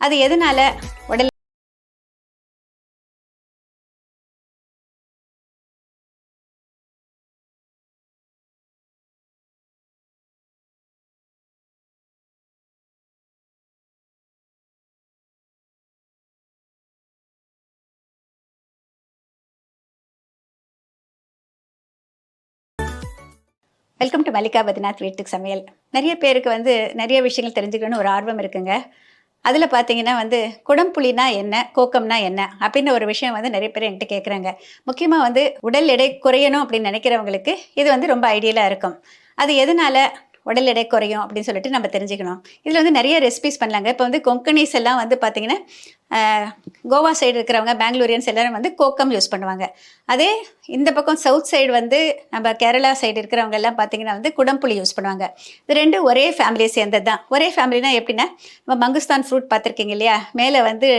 அது எதனால? உடல் வெல்கம் டு மல்லிகா பத்ரிநாத் வீட்டுக்கு சமையல் நிறைய பேருக்கு வந்து நிறைய விஷயங்கள் தெரிஞ்சுக்கணும்னு ஒரு ஆர்வம் இருக்குங்க. அதில் பார்த்தீங்கன்னா வந்து குடம்புலினா என்ன கோக்கம்னா என்ன அப்படின்னு ஒரு விஷயம் வந்து நிறைய பேர் என்கிட்ட கேட்குறாங்க முக்கியமாக வந்து உடல் எடை குறையணும் அப்படின்னு நினைக்கிறவங்களுக்கு இது வந்து ரொம்ப ஐடியலாக இருக்கும். அது எதனால உடல் எடை குறையும் அப்படின்னு சொல்லிட்டு நம்ம தெரிஞ்சுக்கணும். இதில் வந்து நிறைய ரெசிபிஸ் பண்ணலாங்க. இப்போ வந்து கொங்கனீஸ் எல்லாம் வந்து பார்த்திங்கன்னா கோவா சைடு இருக்கிறவங்க பெங்களூரியன்ஸ் எல்லாரும் வந்து கோக்கம் யூஸ் பண்ணுவாங்க. அதே இந்த பக்கம் சவுத் சைடு வந்து நம்ம கேரளா சைடு இருக்கிறவங்க எல்லாம் பார்த்தீங்கன்னா வந்து குடம்புளி யூஸ் பண்ணுவாங்க. இது ரெண்டும் ஒரே ஃபேமிலியை சேர்ந்தது தான். ஒரே ஃபேமிலினா எப்படின்னா நம்ம மங்குஸ்தான் ஃப்ரூட் பார்த்துருக்கீங்க இல்லையா? மேலே வந்து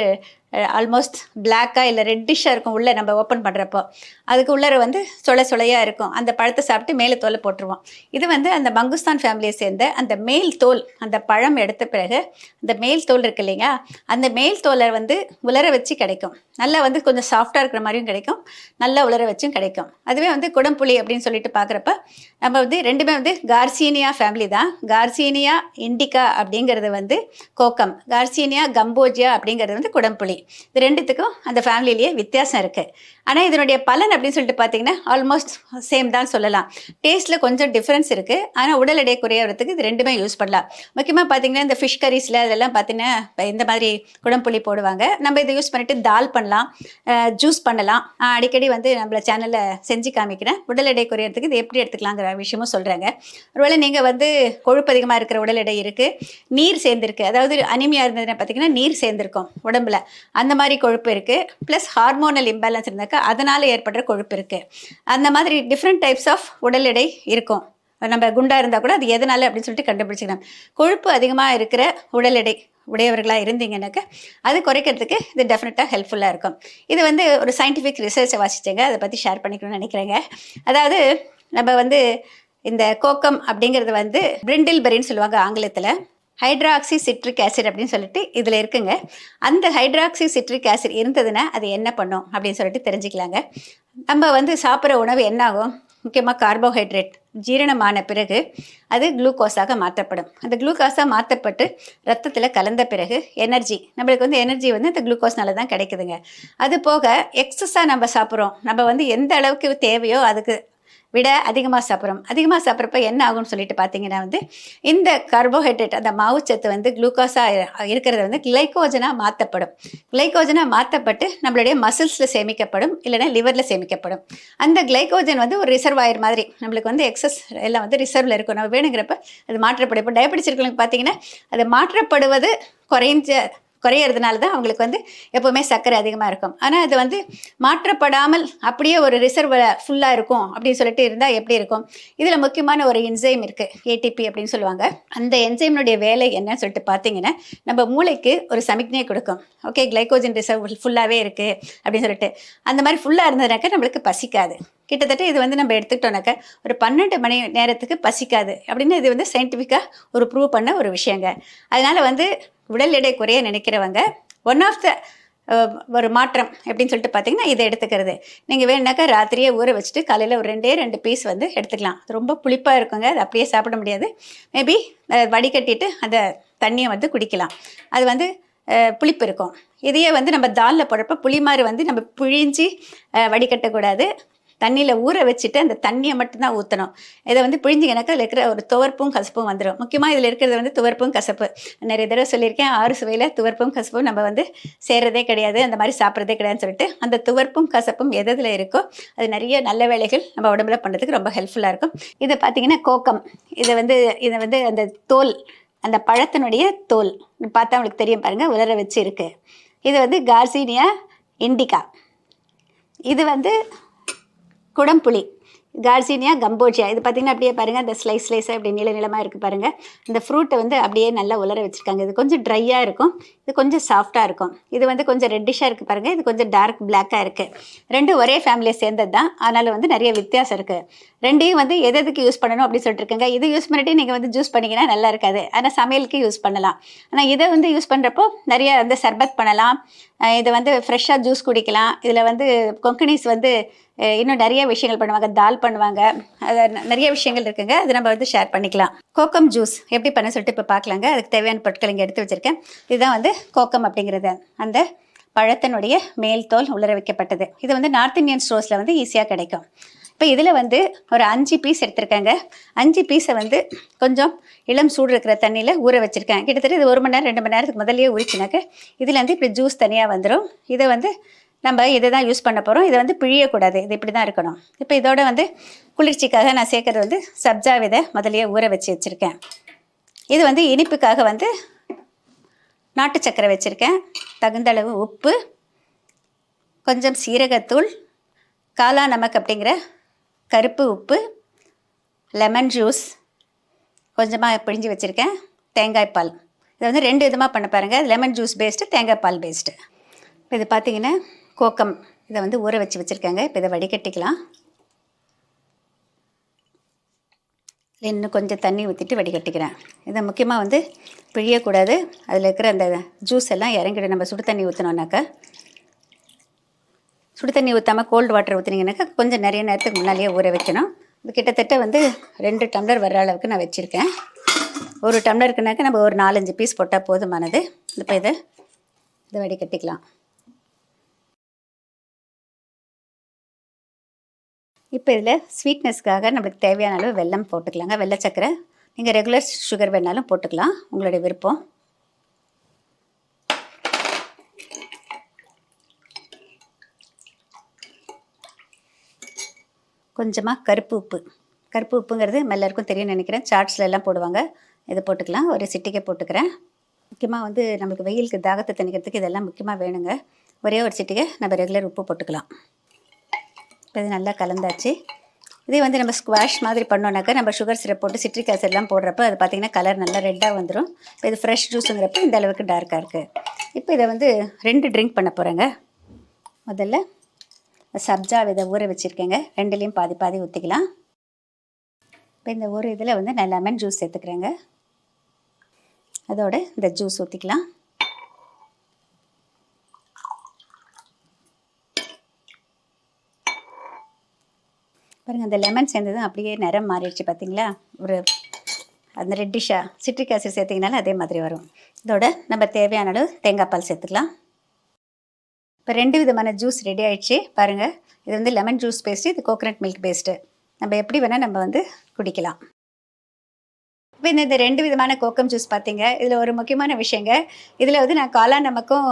ஆல்மோஸ்ட் பிளாக்காக இல்லை ரெட்டிஷாக இருக்கும் உள்ளே நம்ம ஓப்பன் பண்ணுறப்போ அதுக்கு உள்ளர வந்து சொல சொலையாக இருக்கும். அந்த பழத்தை சாப்பிட்டு மேலே தோலை போட்டுருவோம். இது வந்து அந்த மங்குஸ்தான் ஃபேமிலியை சேர்ந்த அந்த மேல் தோல் அந்த பழம் எடுத்த பிறகு அந்த மேல் தோல் இருக்கு இல்லைங்க அந்த மேல் தோலை வந்து வந்து உலர வச்சு கிடைக்கும். நல்லா வந்து கொஞ்சம் சாஃப்டாக இருக்கிற மாதிரியும் கிடைக்கும். நல்லா உலர வச்சும் கிடைக்கும். அதுவே வந்து குடம்புளி அப்படின்னு சொல்லிட்டு பார்க்குறப்ப நம்ம வந்து ரெண்டுமே வந்து கார்சீனியா ஃபேமிலி தான். கார்சீனியா இண்டிகா அப்படிங்கிறது வந்து கோக்கம். கார்சீனியா கம்போஜியா அப்படிங்கிறது வந்து குடம்புளி இது ரெண்டுத்துக்கும் அந்த ஃபேமிலியிலேயே வித்தியாசம் இருக்குது ஆனால் இதனுடைய பலன் அப்படின்னு சொல்லிட்டு பார்த்தீங்கன்னா ஆல்மோஸ்ட் சேம் தான் சொல்லலாம். டேஸ்ட்டில் கொஞ்சம் டிஃப்ரென்ஸ் இருக்குது ஆனால் உடல் எடை குறையறதுக்கு இது ரெண்டுமே யூஸ் பண்ணலாம். முக்கியமாக பார்த்தீங்கன்னா இந்த ஃபிஷ் கரீஸில் அதெல்லாம் பார்த்தீங்கன்னா இப்போ இந்த மாதிரி குடம்புளி போடுவாங்க. நம்ம இதை யூஸ் பண்ணிட்டு தால் பண்ணலாம். ஜூஸ் பண்ணலாம். அடிக்கடி வந்து நம்மள சேனலில் செஞ்சு காமிக்கிறேன். உடல் எடை குறையிறதுக்கு இது எப்படி எடுத்துக்கலாங்கிற விஷயமும் சொல்கிறாங்க ஒருவேளை நீங்கள் வந்து கொழுப்பு அதிகமாக இருக்கிற உடல் எடை இருக்குது நீர் சேர்ந்துருக்கு. அதாவது அனிமியா இருந்ததுன்னு பார்த்தீங்கன்னா நீர் சேர்ந்துருக்கும் உடம்புல. அந்த மாதிரி கொழுப்பு இருக்குது ப்ளஸ் ஹார்மோனல் இம்பேலன்ஸ் இருந்தாக்கா அதனால் ஏற்படுற கொழுப்பு இருக்குது அந்த மாதிரி டிஃப்ரெண்ட் டைப்ஸ் ஆஃப் உடல் எடை இருக்கும். நம்ம குண்டா இருந்தால் கூட அது எதனால அப்படின்னு சொல்லிட்டு கண்டுபிடிச்சிக்கலாம். கொழுப்பு அதிகமாக இருக்கிற உடல் எடை உடையவர்களாக இருந்தீங்கன்னாக்கா அது குறைக்கிறதுக்கு இது டெஃபினட்டாக ஹெல்ப்ஃபுல்லாக இருக்கும். இது வந்து ஒரு சயின்டிஃபிக் ரிசர்ச்சை வாசிச்சேங்க. அதை பற்றி ஷேர் பண்ணிக்கணும்னு நினைக்கிறேங்க. அதாவது நம்ம வந்து இந்த கோக்கம் அப்படிங்கிறது வந்து பிரிண்டில் பெரின்னு சொல்லுவாங்க ஆங்கிலத்தில். ஹைட்ராக்சி சிட்ரிக் ஆசிட் அப்படின்னு சொல்லிட்டு இதில் இருக்குங்க. அந்த ஹைட்ராக்சி சிட்ரிக் ஆசிட் இருந்ததுன்னா அது என்ன பண்ணும் அப்படின்னு சொல்லிட்டு தெரிஞ்சுக்கலாங்க. நம்ம வந்து சாப்பிட்ற உணவு என்ன ஆகும் முக்கியமாக கார்போஹைட்ரேட் ஜீரணமான பிறகு அது குளுக்கோஸாக மாற்றப்படும். அந்த குளுக்கோஸாக மாற்றப்பட்டு ரத்தத்தில் கலந்த பிறகு எனர்ஜி நம்மளுக்கு வந்து எனர்ஜி வந்து இந்த குளுக்கோஸ்னால தான் கிடைக்குதுங்க. அது போக எக்ஸஸாக நம்ம சாப்பிட்றோம். நம்ம வந்து எந்த அளவுக்கு தேவையோ அதுக்கு விட அதிகமாக சாப்பிட்றோம். அதிகமாக சாப்பிட்றப்ப என்ன ஆகும்னு சொல்லிட்டு பார்த்தீங்கன்னா வந்து இந்த கார்போஹைட்ரேட் அந்த மாவுச்சத்து வந்து குளுக்கோஸாக இருக்கிறது வந்து கிளைக்கோஜனாக மாற்றப்படும் கிளைக்கோஜனாக மாற்றப்பட்டு நம்மளுடைய மசில்ஸில் சேமிக்கப்படும் இல்லைன்னா லிவரில் சேமிக்கப்படும். அந்த கிளைக்கோஜன் வந்து ஒரு ரிசர்வ் ரிசர்வாயர் மாதிரி. நம்மளுக்கு வந்து எக்ஸஸ் எல்லாம் வந்து ரிசர்வில் இருக்கும். நம்ம வேணுங்கிறப்ப அது மாற்றப்படும் இப்போ டயபெட்டிஸ் இருக்கிறவங்களுக்கு பார்த்தீங்கன்னா அது மாற்றப்படுவது குறைஞ்ச குறையிறதுனால தான் அவங்களுக்கு வந்து எப்போவுமே சர்க்கரை அதிகமாக இருக்கும். ஆனால் அது வந்து மாற்றப்படாமல் அப்படியே ஒரு ரிசர்வ் ஃபுல்லாக இருக்கும் அப்படின்னு சொல்லிட்டு இருந்தால் எப்படி இருக்கும்? இதில் முக்கியமான ஒரு என்சைம் இருக்குது ஏடிபி அப்படின்னு சொல்லுவாங்க. அந்த என்சைமினுடைய வேலை என்னன்னு சொல்லிட்டு பார்த்தீங்கன்னா நம்ம மூளைக்கு ஒரு சமிக்ஞை கொடுக்கும். ஓகே கிளைக்கோஜன் ரிசர்வ் ஃபுல்லாகவே இருக்குது அப்படின்னு சொல்லிட்டு. அந்த மாதிரி ஃபுல்லாக இருந்ததுனாக்கா நம்மளுக்கு பசிக்காது. கிட்டத்தட்ட இது வந்து நம்ம எடுத்துக்கிட்டோம்னாக்கா ஒரு பன்னெண்டு மணி நேரத்துக்கு பசிக்காது அப்படின்னு இது வந்து சயின்டிஃபிக்காக ஒரு ப்ரூவ் பண்ண ஒரு விஷயங்க. அதனால் வந்து உடல் எடை குறைய நினைக்கிறவங்க ஒன் ஆஃப் த ஒரு மாற்றம் எப்படின்னு சொல்லிட்டு பார்த்தீங்கன்னா இதை எடுத்துக்கிறது. நீங்கள் வேணுனாக்கா ராத்திரியே ஊற வச்சுட்டு காலையில் ஒரு ரெண்டே ரெண்டு பீஸ் வந்து எடுத்துக்கலாம். ரொம்ப புளிப்பாக இருக்குங்க அது அப்படியே சாப்பிட முடியாது. மேபி வடிகட்டிட்டு அந்த தண்ணியை வந்து குடிக்கலாம். அது வந்து புளிப்பு இருக்கும். இதையே வந்து நம்ம தாலில் போடுறப்ப புளி மாதிரி வந்து நம்ம பிழிஞ்சி வடிகட்டக்கூடாது. தண்ணியில் ஊற வச்சுட்டு அந்த தண்ணியை மட்டும்தான் ஊற்றணும் இதை வந்து பிழிஞ்சிங்கனாக்கா அதில் இருக்கிற ஒரு துவர்ப்பும் கசப்பும் வந்துடும் முக்கியமாக இதில் இருக்கிறது வந்து துவர்ப்பும் கசப்பு. நிறைய தடவை சொல்லியிருக்கேன் ஆறு சுவையில் துவர்ப்பும் கசப்பும் நம்ம வந்து சேர்றதே கிடையாது அந்த மாதிரி சாப்பிட்றதே கிடையாதுன்னு சொல்லிட்டு அந்த துவர்ப்பும் கசப்பும் எதில் இருக்கோ அது நிறைய நல்ல வேலைகள் நம்ம உடம்புல பண்ணுறதுக்கு ரொம்ப ஹெல்ப்ஃபுல்லாக இருக்கும். இதை பார்த்தீங்கன்னா கோக்கம். இதை வந்து இதை வந்து அந்த தோல் அந்த பழத்தினுடைய தோல். பார்த்தா உங்களுக்கு தெரியும் பாருங்கள் உலர வச்சு இருக்குது இது வந்து கார்சீனியா இண்டிகா. இது வந்து குடம்புளி கார்சினியா கம்போஜியா. இது பார்த்தீங்கன்னா அப்படியே பாருங்கள் அந்த ஸ்லைஸ் ஸ்லைஸாக இப்படி நீள நீளமாக இருக்குது பாருங்கள் இந்த ஃப்ரூட்டை வந்து அப்படியே நல்லா உலர வச்சுருக்காங்க. இது கொஞ்சம் ட்ரையாக இருக்கும். இது கொஞ்சம் சாஃப்டாக இருக்கும். இது வந்து கொஞ்சம் ரெட்டிஷாக இருக்குது பாருங்கள் இது கொஞ்சம் டார்க் பிளாக்காக இருக்குது ரெண்டும் ஒரே ஃபேமிலியை சேர்ந்தது தான் அதனால் வந்து நிறைய வித்தியாசம் இருக்குது ரெண்டையும் வந்து எது எதுக்கு யூஸ் பண்ணணும் அப்படின்னு சொல்லிட்டுருக்கேங்க இது யூஸ் பண்ணிட்டு நீங்கள் வந்து ஜூஸ் பண்ணிங்கன்னா நல்லா இருக்காது. ஆனால் சமையலுக்கு யூஸ் பண்ணலாம். ஆனால் இதை வந்து யூஸ் பண்ணுறப்போ நிறைய வந்து சர்பத் பண்ணலாம். இதை வந்து ஃப்ரெஷ்ஷாக ஜூஸ் குடிக்கலாம். இதில் வந்து கொங்கனீஸ் வந்து இன்னும் நிறைய விஷயங்கள் பண்ணுவாங்க. தால் பண்ணுவாங்க. அது ந- நிறைய விஷயங்கள் இருக்குங்க. அது நம்ம வந்து ஷேர் பண்ணிக்கலாம். கோக்கம் ஜூஸ் எப்படி பண்ண சொல்லிட்டு இப்போ பார்க்கலாங்க. அதுக்கு தேவையான பொருட்கள் இங்கே எடுத்து வச்சுருக்கேன். இதுதான் வந்து கோக்கம் அப்படிங்கிறது. அந்த பழத்தினுடைய மேல் தோல் உலர வைக்கப்பட்டது. இது வந்து நார்த் இந்தியன் ஸ்டோர்ஸில் வந்து ஈஸியாக கிடைக்கும். இப்போ இதில் வந்து ஒரு அஞ்சு பீஸ் எடுத்திருக்காங்க. அஞ்சு பீஸை வந்து கொஞ்சம் இளம் சூடு இருக்கிற தண்ணியில் ஊற வச்சுருக்கேன் கிட்டத்தட்ட இது ஒரு மணி நேரம் ரெண்டு மணி நேரத்துக்கு முதல்லயே ஊறிச்சினாக்க இதுலேருந்து இப்படி ஜூஸ் தனியாக வந்துடும் இதை வந்து நம்ம இதை தான் யூஸ் பண்ண போகிறோம் இதை வந்து பிழியக்கூடாது. இது இப்படி தான் இருக்கணும். இப்போ இதோட வந்து குளிர்ச்சிக்காக நான் சேர்க்கறது வந்து சப்ஜா விதை முதலையே ஊற வச்சு வச்சுருக்கேன். இது வந்து இனிப்புக்காக வந்து நாட்டு சக்கரை வச்சுருக்கேன். தகுந்த அளவு உப்பு கொஞ்சம் சீரகத்தூள் காலா நமக்கு அப்படிங்கிற கருப்பு உப்பு லெமன் ஜூஸ் கொஞ்சமாக பிழிஞ்சு வச்சுருக்கேன். தேங்காய் பால். இதை வந்து ரெண்டு விதமாக பண்ண பாருங்கள் லெமன் ஜூஸ் பேஸ்ட்டு தேங்காய் பால் பேஸ்ட்டு இப்போ இது பார்த்தீங்கன்னா கோக்கம். இதை வந்து ஊற வச்சு வச்சுருக்காங்க. இப்போ இதை வடிகட்டிக்கலாம். இன்னும் கொஞ்சம் தண்ணி ஊற்றிட்டு வடிகட்டிக்கிறேன். இதை முக்கியமாக வந்து பிழியக்கூடாது. அதில் இருக்கிற அந்த ஜூஸ் எல்லாம் இறங்கிடும். நம்ம சுடு தண்ணி ஊற்றினோன்னாக்கா சுடு தண்ணி ஊற்றாமல் கோல்டு வாட்டர் ஊற்றினீங்கன்னாக்கா கொஞ்சம் நிறைய நேரத்துக்கு முன்னாலேயே ஊற வைக்கணும். இது கிட்டத்தட்ட வந்து ரெண்டு டம்ளர் வர்ற அளவுக்கு நான் வச்சுருக்கேன். ஒரு டம்ளருக்குனாக்கா நம்ம ஒரு நாலஞ்சு பீஸ் போட்டால் போதுமானது. இப்போ இதை இதை வடிகட்டிக்கலாம். இப்போ இதில் ஸ்வீட்னஸ்க்காக நம்மளுக்கு தேவையான அளவு வெல்லம் போட்டுக்கலாங்க. வெள்ளை சக்கரை நீங்கள் ரெகுலர் சுகர் வேணாலும் போட்டுக்கலாம். உங்களுடைய விருப்பம். கொஞ்சமாக கருப்பு உப்பு கருப்பு உப்புங்கிறது எல்லாருக்கும் தெரியும்னு நினைக்கிறேன். சாட்ஸில் எல்லாம் போடுவாங்க. இதை போட்டுக்கலாம். ஒரு சிட்டிக்கை போட்டுக்கிறேன். முக்கியமாக வந்து நம்மளுக்கு வெயிலுக்கு தாகத்தை தணிக்கிறதுக்கு இதெல்லாம் முக்கியமாக வேணுங்க. ஒரே ஒரு சிட்டிக்கை நம்ம ரெகுலர் உப்பு போட்டுக்கலாம். இப்போ இது நல்லா கலந்தாச்சு. இதே வந்து நம்ம ஸ்குவாஷ் மாதிரி பண்ணோன்னாக்கா நம்ம சுகர் சிரப் போட்டு சிட்ரிக் ஆசிட்லாம் போடுறப்ப அது பார்த்திங்கன்னா கலர் நல்லா ரெட்டாக வந்துடும் இப்போ இது ஃப்ரெஷ் ஜூஸுங்கிறப்ப இந்த அளவுக்கு டார்க்காக இருக்குது இப்போ இதை வந்து ரெண்டு ட்ரிங்க் பண்ண போகிறேங்க முதல்ல சப்ஜா விதை ஊற வச்சுருக்கேங்க. ரெண்டுலேயும் பாதி பாதி ஊற்றிக்கலாம் இப்போ இந்த ஒரு இதில் வந்து நான் லெமன் ஜூஸ் சேர்த்துக்கிறேங்க. அதோட இந்த ஜூஸ் ஊற்றிக்கலாம் பாருங்கள் அந்த லெமன் சேர்ந்ததும் அப்படியே நிறம் மாறிடுச்சு பார்த்தீங்களா ஒரு அந்த ரெட்டிஷாக சிட்ரிக் ஆசிட் சேர்த்திங்கனாலும் அதே மாதிரி வரும். இதோட நம்ம தேவையான அளவு தேங்காய் பால் சேர்த்துக்கலாம். இப்போ ரெண்டு விதமான ஜூஸ் ரெடி ஆயிடுச்சு. பாருங்கள் இது வந்து லெமன் ஜூஸ் பேஸ்ட்டு இது கோகனட் மில்க் பேஸ்ட்டு நம்ம எப்படி வேணால் நம்ம வந்து குடிக்கலாம். இப்போ இந்த ரெண்டு விதமான கோக்கம் ஜூஸ் பார்த்தீங்க இதில் ஒரு முக்கியமான விஷயங்க. இதில் வந்து நான் காலா நமக்கும்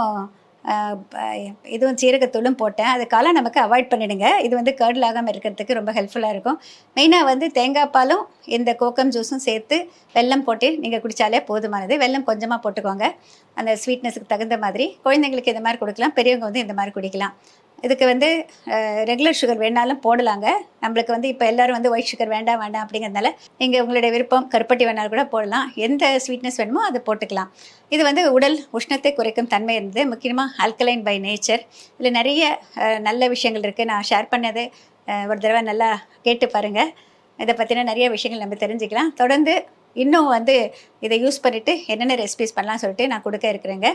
இதுவும் சீரகத்தூளும் போட்டேன். அது காளான் நமக்கு அவாய்ட் பண்ணிடுங்க. இது வந்து கர்டில் ஆகாமல் இருக்கிறதுக்கு ரொம்ப ஹெல்ப்ஃபுல்லாக இருக்கும். மெயினாக வந்து தேங்காய் பாலும் இந்த கோக்கம் ஜூஸும் சேர்த்து வெல்லம் போட்டு நீங்கள் குடித்தாலே போதுமானது. வெல்லம் கொஞ்சமாக போட்டுக்கோங்க. அந்த ஸ்வீட்னஸுக்கு தகுந்த மாதிரி. குழந்தைங்களுக்கு இந்த மாதிரி கொடுக்கலாம். பெரியவங்க வந்து இந்த மாதிரி குடிக்கலாம். இதுக்கு வந்து ரெகுலர் சுகர் வேணாலும் போடலாங்க. நம்மளுக்கு வந்து இப்போ எல்லாரும் வந்து ஒயிட் சுகர் வேண்டாம் வேண்டாம் அப்படிங்கிறதுனால நீங்கள் உங்களுடைய விருப்பம் கருப்பட்டி வேணாலும் கூட போடலாம். எந்த ஸ்வீட்னஸ் வேணுமோ அதை போட்டுக்கலாம். இது வந்து உடல் உஷ்ணத்தை குறைக்கும் தன்மை இருந்தது முக்கியமாக ஆல்கலைன் பை நேச்சர் இதில் நிறைய நல்ல விஷயங்கள் இருக்குது நான் ஷேர் பண்ணது ஒரு தடவை நல்லா கேட்டு பாருங்கள் இதை பற்றின நிறைய விஷயங்கள் நம்ம தெரிஞ்சுக்கலாம். தொடர்ந்து இன்னும் வந்து இதை யூஸ் பண்ணிவிட்டு என்னென்ன ரெசிபிஸ் பண்ணலாம் சொல்லிட்டு நான் கொடுக்க இருக்கிறேங்க.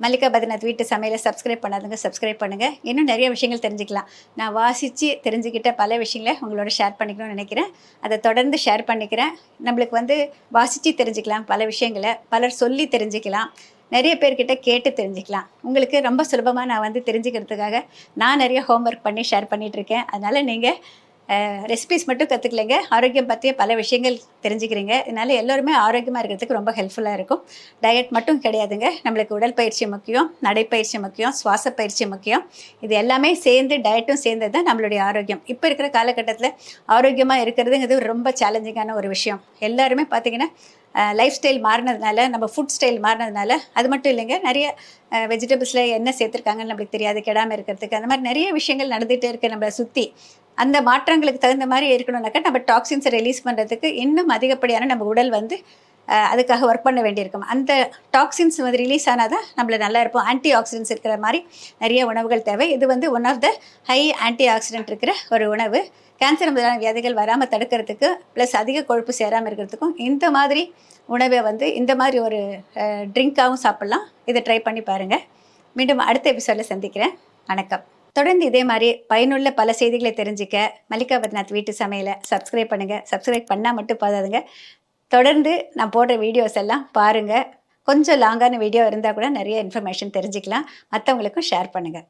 மல்லிகா பத்ரிநாத் வீட்டு சமையலை சப்ஸ்கிரைப் பண்ணாதுங்க சப்ஸ்கிரைப் பண்ணுங்கள் இன்னும் நிறைய விஷயங்கள் தெரிஞ்சுக்கலாம். நான் வாசித்து தெரிஞ்சுக்கிட்ட பல விஷயங்களை உங்களோட ஷேர் பண்ணிக்கணும்னு நினைக்கிறேன். அதை தொடர்ந்து ஷேர் பண்ணிக்கிறேன். நம்மளுக்கு வந்து வாசித்து தெரிஞ்சுக்கலாம் பல விஷயங்களை. பலர் சொல்லி தெரிஞ்சுக்கலாம். நிறைய பேர்கிட்ட கேட்டு தெரிஞ்சுக்கலாம். உங்களுக்கு ரொம்ப சுலபமாக நான் வந்து தெரிஞ்சுக்கிறதுக்காக நான் நிறைய ஹோம்ஒர்க் பண்ணி ஷேர் பண்ணிகிட்ருக்கேன் அதனால் நீங்கள் ரெசிபிஸ் மட்டும் கற்றுக்கலைங்க ஆரோக்கியம் பற்றிய பல விஷயங்கள் தெரிஞ்சுக்கிறீங்க. இதனால் எல்லோருமே ஆரோக்கியமாக இருக்கிறதுக்கு ரொம்ப ஹெல்ப்ஃபுல்லாக இருக்கும். டயட் மட்டும் கிடையாதுங்க. நம்மளுக்கு உடற்பயிற்சி முக்கியம் நடைப்பயிற்சி முக்கியம் சுவாச பயிற்சி முக்கியம். இது எல்லாமே சேர்ந்து டயட்டும் சேர்ந்தது தான் நம்மளுடைய ஆரோக்கியம். இப்போ இருக்கிற காலகட்டத்தில் ஆரோக்கியமாக இருக்கிறதுங்கிறது ரொம்ப சேலஞ்சிங்கான ஒரு விஷயம். எல்லாருமே பார்த்திங்கன்னா லைஃப் ஸ்டைல் மாறினதுனால நம்ம ஃபுட் ஸ்டைல் மாறினதுனால அது மட்டும் இல்லைங்க நிறைய வெஜிடபிள்ஸில் என்ன சேர்த்துருக்காங்கன்னு நம்மளுக்கு தெரியாது கெடாமல் இருக்கிறதுக்கு. அந்த மாதிரி நிறைய விஷயங்கள் நடந்துகிட்டே இருக்குது நம்மளை சுற்றி அந்த மாற்றங்களுக்கு தகுந்த மாதிரி இருக்கணும்னாக்கா நம்ம டாக்ஸின்ஸை ரிலீஸ் பண்ணுறதுக்கு இன்னும் அதிகப்படியான நம்ம உடல் வந்து அதுக்காக ஒர்க் பண்ண வேண்டியிருக்கும். அந்த டாக்ஸின்ஸ் வந்து ரிலீஸ் ஆனால் தான் நம்மள நல்லா இருப்போம். ஆன்டி ஆக்சிடென்ட்ஸ் இருக்கிற மாதிரி நிறைய உணவுகள் தேவை. இது வந்து one of the high antioxidant இருக்கிற ஒரு உணவு. கேன்சர் முதலான வியாதிகள் வராமல் தடுக்கிறதுக்கு ப்ளஸ் அதிக கொழுப்பு சேராமல் இருக்கிறதுக்கும் இந்த மாதிரி உணவை வந்து இந்த மாதிரி ஒரு ட்ரிங்காகவும் சாப்பிட்லாம். இதை ட்ரை பண்ணி பாருங்கள் மீண்டும் அடுத்த எபிசோடில் சந்திக்கிறேன். வணக்கம். தொடர்ந்து இதே மாதிரி பயனுள்ள பல செய்திகளை தெரிஞ்சுக்க மல்லிகா பத்நாத் வீட்டு சமையலை சப்ஸ்கிரைப் பண்ணுங்கள் சப்ஸ்கிரைப் பண்ணால் மட்டும் போதாதுங்க. தொடர்ந்து நான் போடுற வீடியோஸ் எல்லாம் பாருங்கள் கொஞ்சம் லாங்கான வீடியோ இருந்தால் கூட நிறைய இன்ஃபர்மேஷன் தெரிஞ்சுக்கலாம். மற்றவங்களுக்கும் ஷேர் பண்ணுங்கள்